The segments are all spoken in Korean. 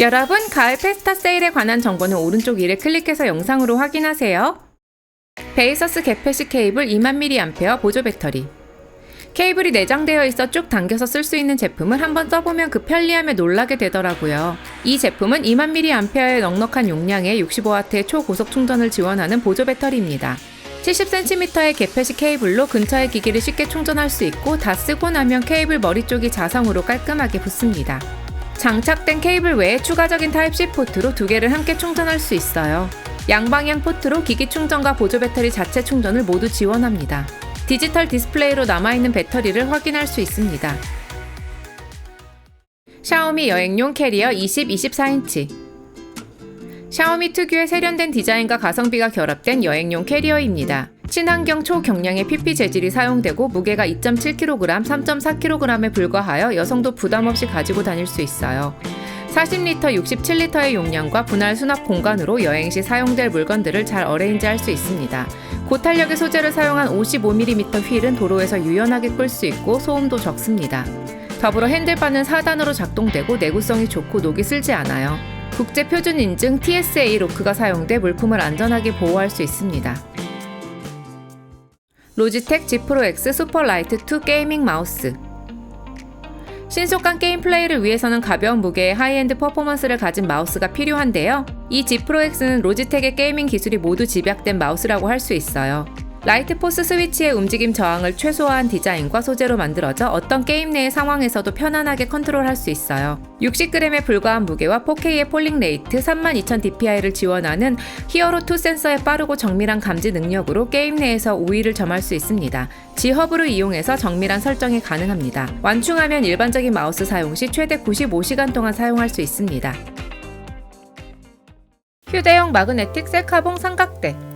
여러분, 가을 페스타 세일에 관한 정보는 오른쪽 위를 클릭해서 영상으로 확인하세요. 베이서스 개폐식 케이블 2만 mAh 보조 배터리. 케이블이 내장되어 있어 쭉 당겨서 쓸 수 있는 제품을 한번 써보면 그 편리함에 놀라게 되더라고요. 이 제품은 2만 mAh의 넉넉한 용량의 65W의 초고속 충전을 지원하는 보조 배터리입니다. 70cm의 개폐식 케이블로 근처의 기기를 쉽게 충전할 수 있고 다 쓰고 나면 케이블 머리 쪽이 자성으로 깔끔하게 붙습니다. 장착된 케이블 외에 추가적인 타입C 포트로 두 개를 함께 충전할 수 있어요. 양방향 포트로 기기 충전과 보조 배터리 자체 충전을 모두 지원합니다. 디지털 디스플레이로 남아있는 배터리를 확인할 수 있습니다. 샤오미 여행용 캐리어 20, 24인치 샤오미 특유의 세련된 디자인과 가성비가 결합된 여행용 캐리어입니다. 친환경 초경량의 PP 재질이 사용되고 무게가 2.7kg, 3.4kg에 불과하여 여성도 부담 없이 가지고 다닐 수 있어요. 40리터, 67리터의 용량과 분할 수납 공간으로 여행 시 사용될 물건들을 잘 어레인지할 수 있습니다. 고탄력의 소재를 사용한 55mm 휠은 도로에서 유연하게 끌 수 있고 소음도 적습니다. 더불어 핸들바는 4단으로 작동되고 내구성이 좋고 녹이 슬지 않아요. 국제 표준 인증 TSA 로크가 사용돼 물품을 안전하게 보호할 수 있습니다. 로지텍 G 프로 X 슈퍼라이트 2 게이밍 마우스 신속한 게임 플레이를 위해서는 가벼운 무게의 하이엔드 퍼포먼스를 가진 마우스가 필요한데요. 이 G 프로 X는 로지텍의 게이밍 기술이 모두 집약된 마우스라고 할 수 있어요. 라이트 포스 스위치의 움직임 저항을 최소화한 디자인과 소재로 만들어져 어떤 게임 내의 상황에서도 편안하게 컨트롤할 수 있어요. 60g에 불과한 무게와 4K의 폴링 레이트 32,000dpi를 지원하는 히어로2 센서의 빠르고 정밀한 감지 능력으로 게임 내에서 우위를 점할 수 있습니다. 지허브를 이용해서 정밀한 설정이 가능합니다. 완충하면 일반적인 마우스 사용 시 최대 95시간 동안 사용할 수 있습니다. 휴대용 마그네틱 셀카봉 삼각대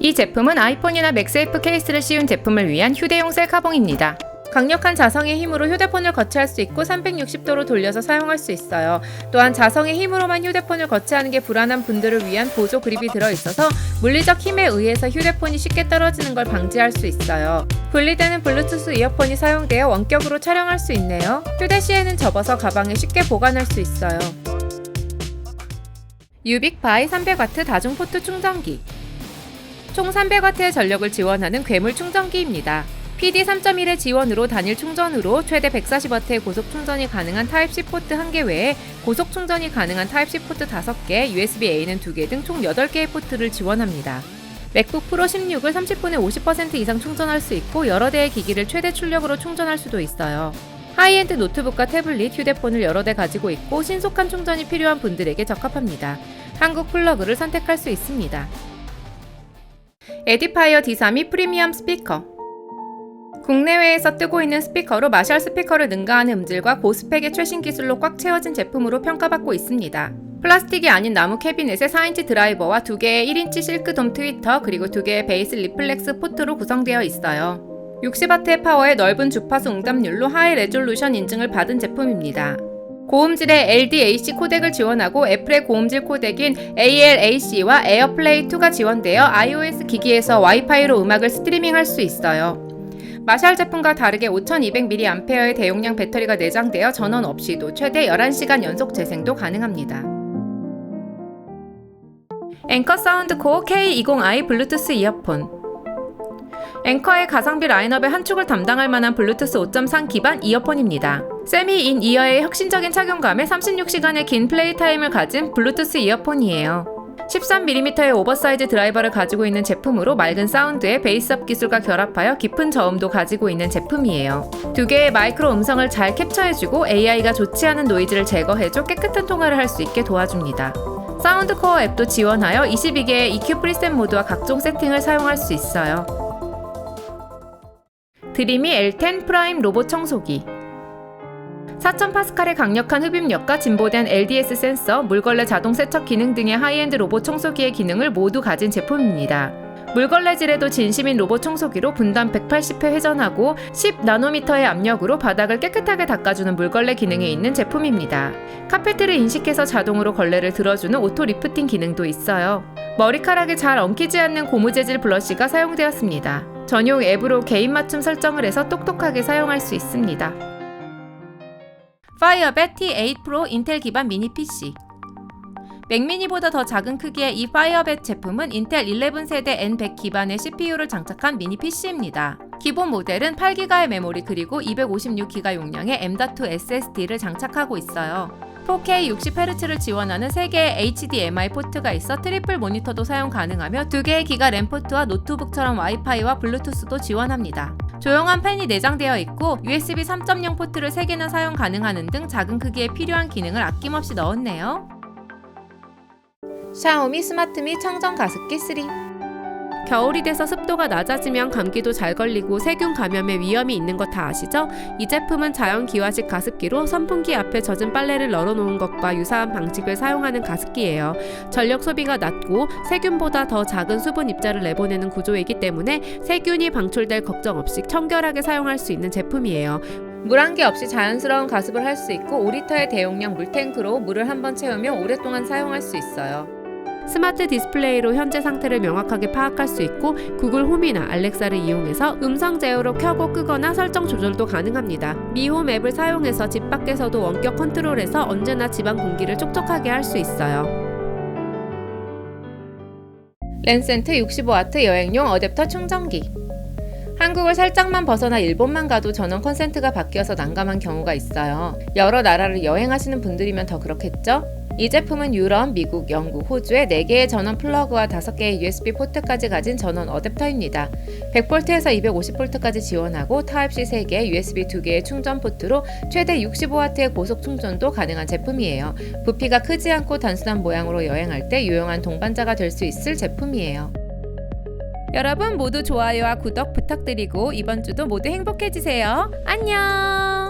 이 제품은 아이폰이나 맥세이프 케이스를 씌운 제품을 위한 휴대용 셀카봉입니다. 강력한 자성의 힘으로 휴대폰을 거치할 수 있고 360도로 돌려서 사용할 수 있어요. 또한 자성의 힘으로만 휴대폰을 거치하는 게 불안한 분들을 위한 보조 그립이 들어있어서 물리적 힘에 의해서 휴대폰이 쉽게 떨어지는 걸 방지할 수 있어요. 분리되는 블루투스 이어폰이 사용되어 원격으로 촬영할 수 있네요. 휴대 시에는 접어서 가방에 쉽게 보관할 수 있어요. 유빅 바이 300W 다중포트 충전기 총 300W의 전력을 지원하는 괴물 충전기입니다. PD 3.1의 지원으로 단일 충전으로 최대 140W의 고속 충전이 가능한 타입C 포트 1개 외에 고속 충전이 가능한 타입C 포트 5개, USB-A는 2개 등 총 8개의 포트를 지원합니다. 맥북 프로 16을 30분에 50% 이상 충전할 수 있고 여러 대의 기기를 최대 출력으로 충전할 수도 있어요. 하이엔드 노트북과 태블릿, 휴대폰을 여러 대 가지고 있고 신속한 충전이 필요한 분들에게 적합합니다. 한국 플러그를 선택할 수 있습니다. 에디파이어 D3이 프리미엄 스피커 국내외에서 뜨고 있는 스피커로 마샬 스피커를 능가하는 음질과 고스펙의 최신 기술로 꽉 채워진 제품으로 평가받고 있습니다. 플라스틱이 아닌 나무 캐비넷에 4인치 드라이버와 2개의 1인치 실크 돔 트위터 그리고 2개의 베이스 리플렉스 포트로 구성되어 있어요. 60W의 파워의 넓은 주파수 응답률로 하이 레졸루션 인증을 받은 제품입니다. 고음질의 LDAC 코덱을 지원하고 애플의 고음질 코덱인 ALAC와 에어플레이2가 지원되어 iOS 기기에서 와이파이로 음악을 스트리밍할 수 있어요. 마샬 제품과 다르게 5200mAh의 대용량 배터리가 내장되어 전원 없이도 최대 11시간 연속 재생도 가능합니다. 앵커 사운드 코어 K20i 블루투스 이어폰 앵커의 가성비 라인업의 한 축을 담당할 만한 블루투스 5.3 기반 이어폰입니다. 세미 인 이어의 혁신적인 착용감에 36시간의 긴 플레이 타임을 가진 블루투스 이어폰이에요. 13mm의 오버사이즈 드라이버를 가지고 있는 제품으로 맑은 사운드에 베이스업 기술과 결합하여 깊은 저음도 가지고 있는 제품이에요. 두 개의 마이크로 음성을 잘 캡처해주고 AI가 좋지 않은 노이즈를 제거해줘 깨끗한 통화를 할 수 있게 도와줍니다. 사운드 코어 앱도 지원하여 22개의 EQ 프리셋 모드와 각종 세팅을 사용할 수 있어요. 드리미 L10 프라임 로봇 청소기 4000파스칼의 강력한 흡입력과 진보된 LDS 센서, 물걸레 자동 세척 기능 등의 하이엔드 로봇 청소기의 기능을 모두 가진 제품입니다. 물걸레질에도 진심인 로봇 청소기로 분당 180회 회전하고 10나노미터의 압력으로 바닥을 깨끗하게 닦아주는 물걸레 기능이 있는 제품입니다. 카페트를 인식해서 자동으로 걸레를 들어주는 오토 리프팅 기능도 있어요. 머리카락에 잘 엉키지 않는 고무 재질 블러쉬가 사용되었습니다. 전용 앱으로 개인 맞춤 설정을 해서 똑똑하게 사용할 수 있습니다. 파이어벳 T8 프로 인텔 기반 미니 PC 맥미니보다 더 작은 크기의 이 파이어벳 제품은 인텔 11 세대 N100 기반의 CPU를 장착한 미니 PC입니다. 기본 모델은 8기가의 메모리 그리고 256기가 용량의 M.2 SSD를 장착하고 있어요. 4K 60Hz를 지원하는 3개의 HDMI 포트가 있어 트리플 모니터도 사용 가능하며 2개의 기가 램 포트와 노트북처럼 와이파이와 블루투스도 지원합니다. 조용한 팬이 내장되어 있고 USB 3.0 포트를 3개나 사용 가능하는 등 작은 크기에 필요한 기능을 아낌없이 넣었네요. 샤오미 스마트미 청정 가습기 3 겨울이 돼서 습도가 낮아지면 감기도 잘 걸리고 세균 감염의 위험이 있는 거다 아시죠? 이 제품은 자연 기화식 가습기로 선풍기 앞에 젖은 빨래를 널어놓은 것과 유사한 방식을 사용하는 가습기예요. 전력 소비가 낮고 세균보다 더 작은 수분 입자를 내보내는 구조이기 때문에 세균이 방출될 걱정 없이 청결하게 사용할 수 있는 제품이에요. 물 한 개 없이 자연스러운 가습을 할 수 있고 5리터의 대용량 물탱크로 물을 한 번 채우면 오랫동안 사용할 수 있어요. 스마트 디스플레이로 현재 상태를 명확하게 파악할 수 있고 구글 홈이나 알렉사를 이용해서 음성 제어로 켜고 끄거나 설정 조절도 가능합니다. 미홈 앱을 사용해서 집 밖에서도 원격 컨트롤해서 언제나 집안 공기를 촉촉하게 할 수 있어요. 랜센트 65W 여행용 어댑터 충전기 한국을 살짝만 벗어나 일본만 가도 전원 콘센트가 바뀌어서 난감한 경우가 있어요. 여러 나라를 여행하시는 분들이면 더 그렇겠죠? 이 제품은 유럽, 미국, 영국, 호주의 4개의 전원 플러그와 5개의 USB 포트까지 가진 전원 어댑터입니다. 100V에서 250V까지 지원하고 타입C 3개, USB 2개의 충전 포트로 최대 65W의 고속 충전도 가능한 제품이에요. 부피가 크지 않고 단순한 모양으로 여행할 때 유용한 동반자가 될 수 있을 제품이에요. 여러분 모두 좋아요와 구독 부탁드리고 이번 주도 모두 행복해지세요. 안녕!